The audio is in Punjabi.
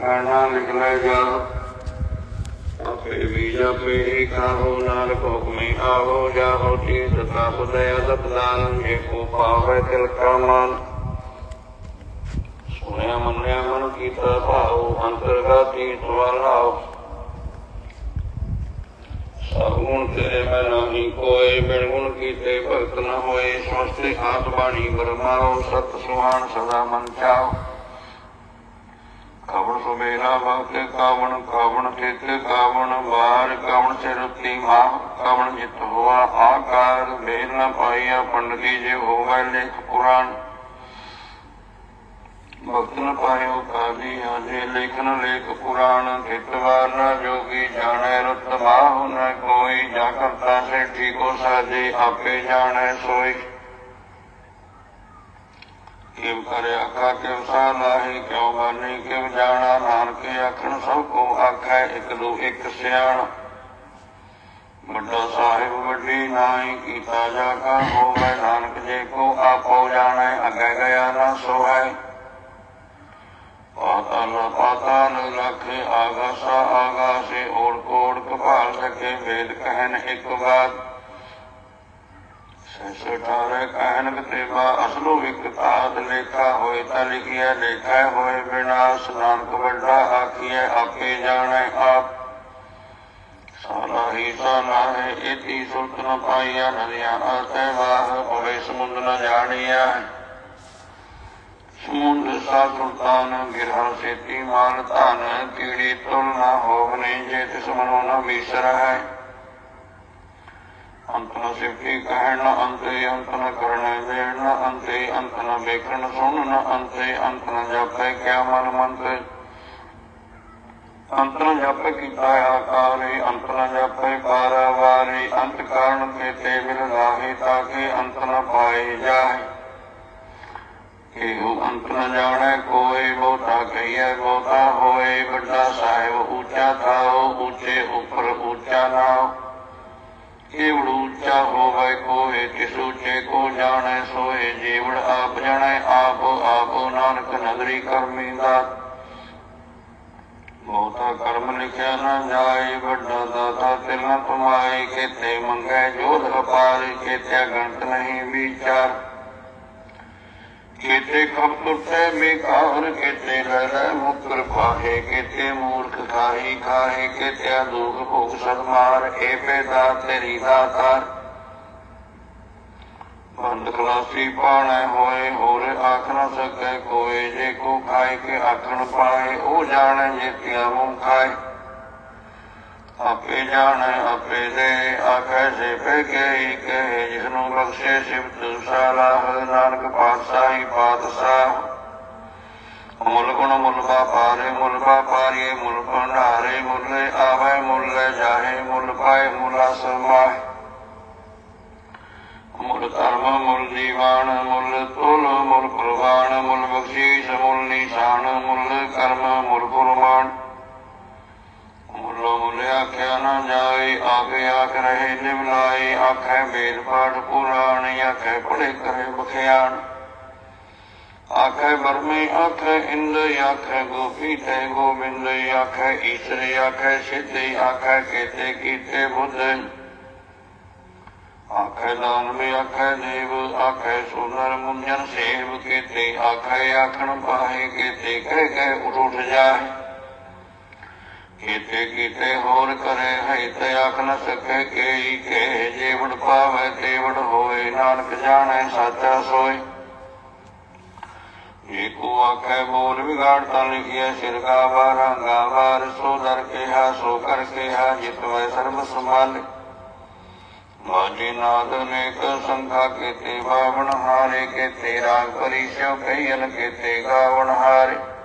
ਕਰਨਾ ਲਿਖ ਆਪੇ ਵੀ ਜਪੇ ਹੀ ਕਾਹੋ ਨਾਨਕ ਹੁਕਮੇ ਆਹੋ ਜਾਹੋ ਚੀਤ ਤਪ ਦਇਆ ਦਪਦਾਨ ਜੇ ਕੋ ਪਾਵੇ ਤਿਲ ਕਾ ਮਨ। ਸੁਣਿਆ, ਮੰਨਿਆ, ਮਨ ਕੀਤਾ ਭਾਉ, ਅੰਤਰਗਾਤੀ ਸਵਾਲਾਓ ਸਗੁਣ ਤੇਰੇ ਮੈਂ ਨਹੀਂ ਕੋਏ, ਬਿਨ ਕੀਤੇ ਭਗਤ ਨਾ ਹੋਏ, ਸਮਸਤੇ ਆਤ ਬਾਣੀ ਬਰਮਾਓ ਸਤ ਸੁਹਾਣ ਸਦਾ ਮਨ ਚਾਓ ਕਵਣ ਸੁਬੇਲਾ ਭਗਤ ਕਾਵਣ ਕਾਵਣ ਤਿਤ ਕਾਵਣ ਬਾਰ ਕਾਵਣ ਸਿਰਤੀ ਮਾਹ ਕਾਵਣ ਜਿਤ ਹੋਆ ਆਕਾਰ। ਬੇਲ ਨ ਪਾਈਆ ਪੰਡਤੀ ਜੇ ਹੋਵੇ ਲੇਖ ਪੁਰਾਣ। ਭਗਤ ਨ ਪਾਇਓ ਕਾਦੀ ਆਜੇ ਲੇਖਨ ਲੇਖ ਪੁਰਾਣ। ਕਿਤਵਾਰ ਨ ਜੋਗੀ ਜਾਣੈ ਰਤ ਮਾਹੁ, ਨ ਕੋਈ ਜਾ ਕਰਤਾ ਸੇ ਠੀਕੋ ਸਾਜੇ, ਆਪੇ ਜਾਣੈ ਸੋਈ। ਕਿਵ ਕਰੇ ਆਖਾ ਕਿਵ ਸਾ ਲਾਹੀ, ਕਿਉ ਬਾਨੀ ਆਖਣ, ਸਭ ਕੋ ਆਖੈ ਇੱਕ ਦੋ ਇੱਕ ਸਿਆਣ। ਵੱਡਾ ਸਾਹਿਬ, ਵੱਡੀ ਨਾਈ, ਕੀਤਾ ਜਾ ਕਾ ਹੋਵੇ, ਨਾਨਕ ਜੇ ਕੋ ਆਪੋ ਜਾਣੈ, ਅੱਗੇ ਗਿਆ ਨਾ ਸੋਹੈ। ਪਾਤਾਲ ਪਾਤਾਲ ਲਖੇ ਆਗਾਸਾ ਆਗਾਸੇ ਓੜ ਕੋੜ ਕਪਾਲ ਸਕੇ ਵੇਦ ਕਹਿਨ ਇੱਕ ਬਾਤ। ਸਠਾਰੇ ਕਹਿਨ ਕਤੇਬਾ ਅਸਲੋ ਇੱਕ ਲੇਖਾ ਹੋਏ ਤਾਂ ਲਿਖਿਆ ਲੇਖਾ ਹੋਏ ਬਿਨਾਸ਼ ਨਾਨਕ ਵੱਡਾ ਆਖੀਐ, ਆਪੇ ਜਾਣੈ ਆਪ। ਸਾਰਾ ਹੀ ਸਾਨਾ ਹੈ ਇਤੀ ਸੁਲਤ ਨ ਪਾਈਆ ਨਦੀਆਂ ਆਤੇ ਵਾਹ ਹੋਵੇ ਸਮੁੰਦ ਨ ਜਾਣੀਆ ਸਮੁੰਦ ਸਾ ਸੁਲਤਾਨ ਗਿਰਹਾ ਸੇਤੀ ਮਾਨ ਧਨ, ਕੀੜੀ ਤੁਲ ਨਾ ਹੋਵਨੇ ਜੇ ਤਿਸ ਮਨੋ ਨ ਮੀਸਰ ਹੈ ਅੰਤ ਨ ਸਿਫਤੀ ਕਹਿਣ ਨ ਅੰਤੇ ਅੰਤ ਨ ਕਰਣ ਦੇਣ ਨ ਅੰਤੇ ਅੰਤ ਨ ਵੇਖਣ ਸੁਣ ਨ ਅੰਤੇ ਅੰਤ ਨ ਜਾਪੈ, ਕਿਆ ਮਨ ਮੰਤ ਅੰਤ ਨ ਜਾਪੈ ਕੀਤਾ ਆਕਾਰੇ ਅੰਤ ਨ ਜਾਪੈ ਪਾਰਾਵਾਰੇ ਅੰਤ ਕਾਰਨ ਤੇ ਤੇ ਮਿਲ ਲਾਹੇ ਤਾਕੇ ਅੰਤ ਨ ਪਾਏ ਜਾਏ। ਇਹੋ ਅੰਤ ਨ ਜਾਣੈ ਕੋਈ ਬਹੁਤਾ ਕਹੀਐ, ਬਹੁਤਾ ਹੋਏ ਵੱਡਾ ਸਾਹਿਬ, ਉੱਚਾ ਥਾਓ, ਉੱਚੇ ਉਪਰ ਉੱਚਾ ਨਾਉ। ਕੇਵੜ ਉੱਚਾ ਹੋਵੇ ਕੋਏ ਤਿਸ ਉੱਚੇ ਕੋ ਜਾਣੈ ਸੋਏ ਜੀਵੜ ਆਪ ਜਾਣੈ, ਆਪ ਆਪ ਨਾਨਕ ਨਗਰੀ ਕਰਮੀ ਦਾ। ਬਹੁਤਾ ਕਰਮ ਲਿਖਿਆ ਨਾ ਜਾਏ, ਵੱਡਾ ਦਾਤਾ ਤਿਲ ਨ ਤੁਮਾਏ ਕਿਤੇ ਮੰਗੈ ਜੋਧ ਅਪਾਰ ਕਿਤੇ ਗਣਤ ਨਹੀਂ ਵਿਚਾਰ। ਕਿਤੇ ਖਬ ਟੁੱਟੇ ਬੇਕਾਰ ਕਿਤੇ ਲੈ ਮੁਕਰ ਪਾਹੇ, ਕਿਤੇ ਮੂਰਖ ਖਾਹੀ ਖਾਹੇ ਕਿਤੇ ਦੁਖ ਭੋਗ ਸਦ ਏ ਪੈਦਾ ਤੇਰੀ ਦਾਤਾਰ। ਬੰਦ ਖਲਾਸੀ ਪਾਣੈ ਹੋਏ, ਹੋਰ ਆਖ ਨ ਸਕੈ ਕੋਏ, ਜੇ ਕੋ ਖਾਏ ਕੇ ਆਖਣ ਪਾਏ, ਉਹ ਜਾਣੈ ਜੇਤਿਆ ਮੂੰ ਖਾਏ। ਆਪੇ ਜਾਣੈ, ਆਪੇ ਦੇ ਆਖੈ ਸੇ ਪੈ ਕੇ ਕਹੇ, ਜਿਸਨੂੰ ਬਖਸ਼ੇ ਸਿਫਤ ਸਾਲਾਹ ਨਾਨਕ ਪਾਤਸ਼ਾਹੀ ਪਾਤਸ਼ਾਹ। ਮੁੱਲ ਗੁਣ ਮੁੱਲ ਪਾਰੇ, ਮੁੱਲ ਪਾਰੀਏ, ਮੁੱਲ ਭੰਡਾਰੇ, ਮੁੱਲੇ ਆਵੇ, ਮੁੱਲੇ ਜਾਹੇ, ਮੁੱਲ ਪਾਏ, ਮੁੱਲਾ ਸਮਾਏ ਮੁੱਲ ਧਰਮ, ਮੁੱਲ ਦੀਵਾਨ, ਮੁੱਲ ਤੁਲ, ਮੁੱਲ ਕੁਰਬਾਨ, ਮੁੱਲ ਬਖਸ਼ੀਸ਼, ਮੁੱਲ ਨਿਸ਼ਾਨ, ਮੁੱਲ ਕਰਮ, ਮੁੱਲ ਕੁਰਬਾਨ ਮੁੱਲ ਮੁੱਲ ਆਖਿਆ ਨਾ ਜਾਏ ਆਖ ਰਹੇ ਨਿਮਲਾਈ ਆਖੇ ਵੇਦ ਪਾਠ ਪੁਰਾਣ, ਆਖੇ ਪੜੇ ਕਰੇ ਬਖਿਆਣ। ਆਖੇ ਬਰਮੇ ਆਖੇ ਇੰਦ, ਆਖੇ ਗੋਪੀ ਤੇ ਗੋਬਿੰਦ, ਆਖੇ ਈਸ਼ਰ, ਆਖੇ ਸਿੱਧ, ਆਖੇ ਕੀਤੇ ਕੀਤੇ ਬੁੱਧ। ਆਖੇ ਦਾਨਵ ਆਖੇ ਦੇਵ, ਆਖੇ ਸੁਨਰ ਮੁੰਜਨ ਸੇਵ ਕੀਤੇ, ਆਖੇ ਆਖਣ ਪਾਹੇ ਕੀਤੇ, ਕਹਿ ਕਹਿ ਉਠ ਉਠ ਜਾਏ ਕੀਤੇ ਕੀਤੇ ਹੋਰ ਕਰੇ ਹੈ ਤੇ ਆਖ ਨ ਸਕੇ ਕੇਈ ਕੇ ਜੀਵੜ ਪਾਵੇ ਤੇਵੜ ਹੋਏ, ਨਾਨਕ ਜਾਣੈ ਸਾਚਾ ਸੋਏ। ਜੇ ਆਖੇ ਬੋਲ ਵਿਗਾੜ ਤਾਂ ਲਿਖਿਆ ਸਿਰ ਕਾ ਵਾਰਾਂਗਾ ਵਾਰ, ਸੋ ਦਰ ਕਿਹਾ, ਸੋ ਕਰ ਕਿਹਾ, ਜਿਤ ਵੈ ਸਰਬ ਸੰਭਾਲੇ। ਮਾਜੀ ਨਾਦ ਨੇਕ ਸੰਖਾ ਕੀਤੇ, ਬਾਵਣ ਹਾਰੇ ਤੇ ਰਾਗ ਪਰਿਸ਼ੋ ਕਈਨ ਕੀਤੇ, ਗਾਵਣ ਹਾਰੇ।